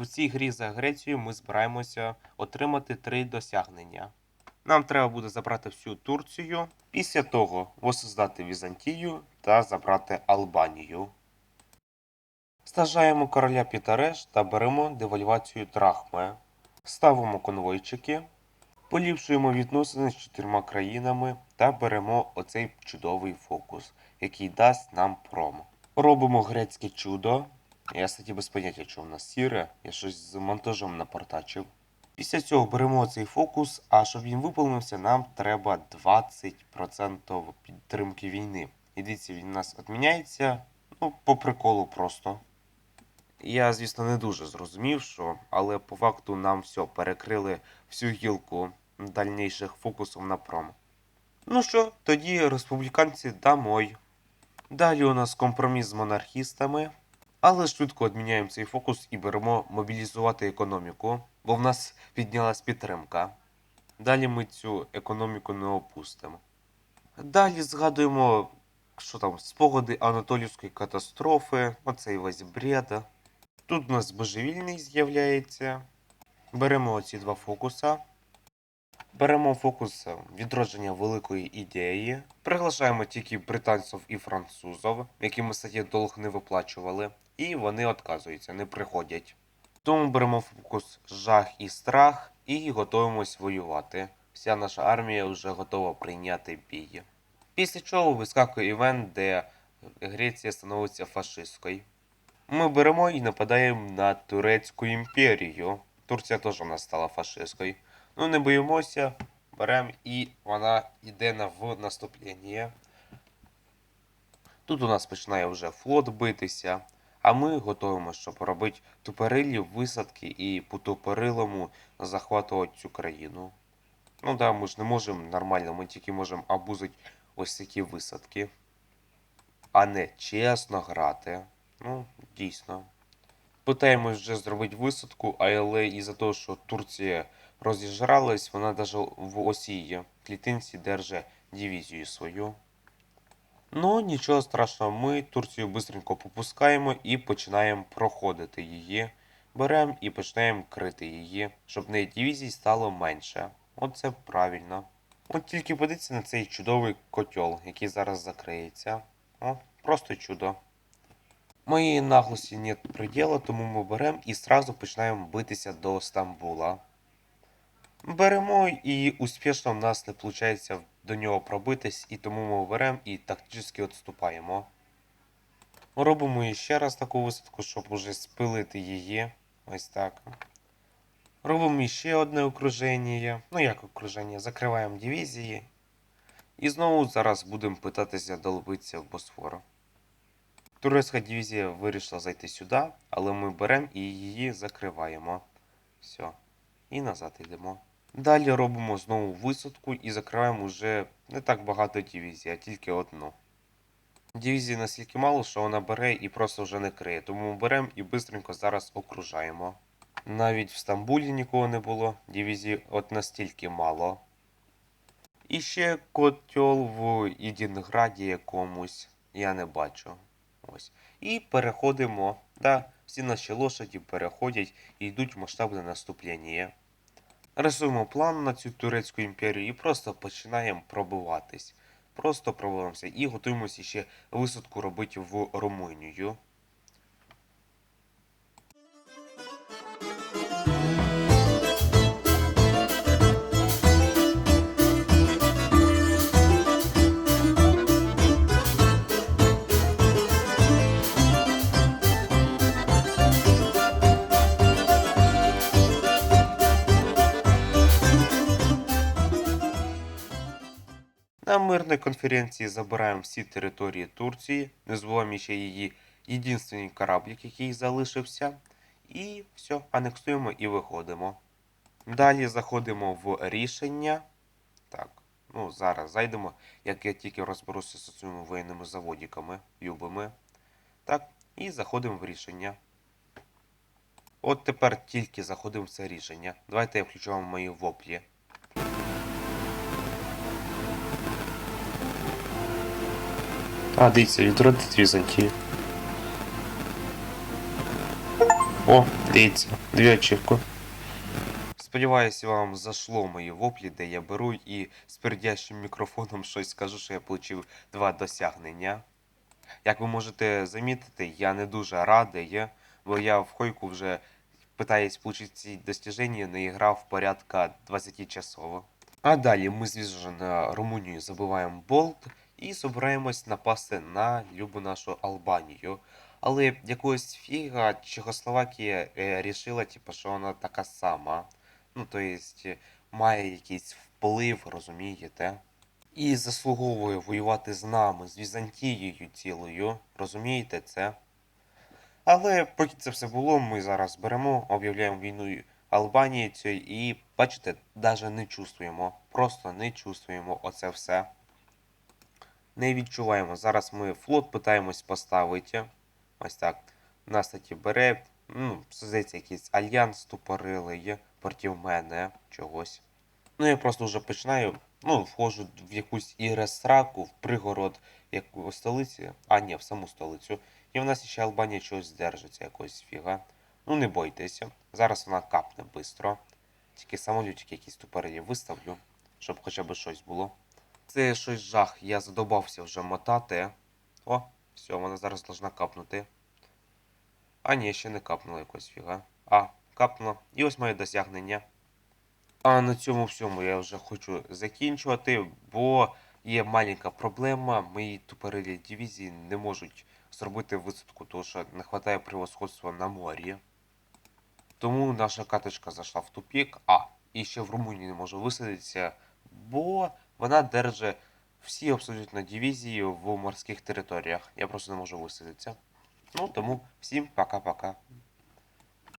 У цій грі за Грецію ми збираємося отримати три досягнення. Нам треба буде забрати всю Турцію, після того воссоздати Візантію та забрати Албанію. Стажаємо короля Пітареш та беремо девальвацію драхми. Ставимо конвойчики, поліпшуємо відносини з чотирма країнами та беремо оцей чудовий фокус, який дасть нам пром. Робимо грецьке чудо. Я, кстати, без поняття, що в нас сіре, я щось з монтажом напортачив. Після цього беремо цей фокус, а щоб він виповнився, нам треба 20% підтримки війни. І дивіться, він у нас відміняється, ну, по приколу просто. Я, звісно, не дуже зрозумів, що, але по факту нам все перекрили всю гілку дальніших фокусів на пром. Ну що, тоді республіканці домой. Далі у нас компроміс з монархістами, але швидко відміняємо цей фокус і беремо мобілізувати економіку, бо в нас піднялась підтримка. Далі ми цю економіку не опустимо. Далі згадуємо, що там, спогади Анатолівської катастрофи, оцей весь бред. Тут у нас божевільний з'являється. Беремо оці два фокуса. Беремо фокус відродження великої ідеї. Приглашаємо тільки британців і французів, яким ми кстати, долг не виплачували, і вони відказуються, не приходять. Тому беремо фокус жах і страх і готуємось воювати. Вся наша армія вже готова прийняти бій. Після чого вискакує івент, де Греція становиться фашистською. Ми беремо і нападаємо на Турецьку імперію. Турція теж у нас стала фашистською. Ну, не боїмося, беремо і вона йде на в наступлення. Тут у нас починає вже флот битися, а ми готуємо, щоб робити тупорилі висадки і по тупорилому захватувати цю країну. Ну да, ми ж не можемо нормально, ми тільки можемо абузити ось такі висадки, а не чесно грати. Ну, дійсно. Питаємось вже зробити висадку, але із-за того, що Турція розіжралась, вона навіть в осі клітинці держить дивізію свою. Ну, нічого страшного, ми Турцію бистренько попускаємо і починаємо проходити її. Беремо і починаємо крити її, щоб неї дивізій стало менше. Оце правильно. От тільки подивіться на цей чудовий котел, який зараз закриється. О, просто чудо. Моєї наглості нет приділа, тому ми беремо і сразу починаємо битися до Стамбула. Беремо і успішно в нас не виходить до нього пробитись, і тому ми беремо і тактично відступаємо. Робимо ще раз таку висадку, щоб уже спилити її. Ось так. Робимо ще одне окруження. Ну як окруження? Закриваємо дивізії. І знову зараз будемо питатися долбитися в Босфору. Турецька дивізія вирішила зайти сюди, але ми беремо і її закриваємо. Все. І назад йдемо. Далі робимо знову висадку і закриваємо вже не так багато дивізій, а тільки одну. Дивізії настільки мало, що вона бере і просто вже не криє, тому беремо і швидко зараз окружаємо. Навіть в Стамбулі нікого не було, дивізій от настільки мало. І ще котел в Ідінграді якомусь я не бачу. Ось. І переходимо. Да, всі наші лошаді переходять і йдуть в масштабне наступлення. Рисуємо план на цю турецьку імперію і просто починаємо пробиватись. Просто пробиваємося і готуємося ще висадку робити в Румунію. На мирній конференції забираємо всі території Турції, не забуваємо ще її єдинственний кораблик, який залишився. І все, анексуємо і виходимо. Далі заходимо в рішення. Так, ну зараз зайдемо, як я тільки розберуся з цими воєнними заводиками, любими. Так, і заходимо в рішення. От тепер тільки заходимо в це рішення. Давайте я включу вам мої воплі. А, дивіться, відродить Візантію. О, дивіться, дві очівку. Сподіваюся, вам зашло мої воплі, де я беру і з пердящим мікрофоном щось скажу, що я отримав два досягнення. Як ви можете замітити, я не дуже радий, бо я в хойку вже питаюсь отримати ці достіження, не грав порядка 20 часов. А далі ми, звісно, на Румунію забиваємо болт і збираємось напасти на любу нашу Албанію. Але якогось фіга Чехословакія е, рішила, типу, що вона така сама. Ну, то есть, е, має якийсь вплив, розумієте? І заслуговує воювати з нами, з Візантією цілою. Розумієте це? Але поки це все було, ми зараз беремо, об'являємо війну Албанії і, бачите, навіть не чувствуємо. Просто не чувствуємо оце все. Не відчуваємо. Зараз ми флот питаємось поставити. Ось так. Нас таки бере. Ну, здається, якийсь альянс тупорили є проти мене чогось. Ну, я просто вже починаю. Ну, входжу в якусь іресраку, в пригород як у столиці, а ні, в саму столицю. І в нас ще Албанія чогось держиться, якогось фіга. Ну, не бойтеся. Зараз вона капне швидко. Тільки самолютики якісь тупорилі виставлю, щоб хоча б щось було. Це щось жах, я задобався вже мотати. О, все, вона зараз должна капнути. А ні, ще не капнула якось фіга. А, капнула. І ось моє досягнення. А на цьому всьому я вже хочу закінчувати, бо є маленька проблема. Мої тупорилі дивізії не можуть зробити висадку, тому що не вистачає превосходства на морі. Тому наша каточка зайшла в тупік. А, і ще в Румунії не може висадитися, бо вона держить всі абсолютно дивізії в морських територіях. Я просто не можу висадитися. Ну тому всім пока-пока.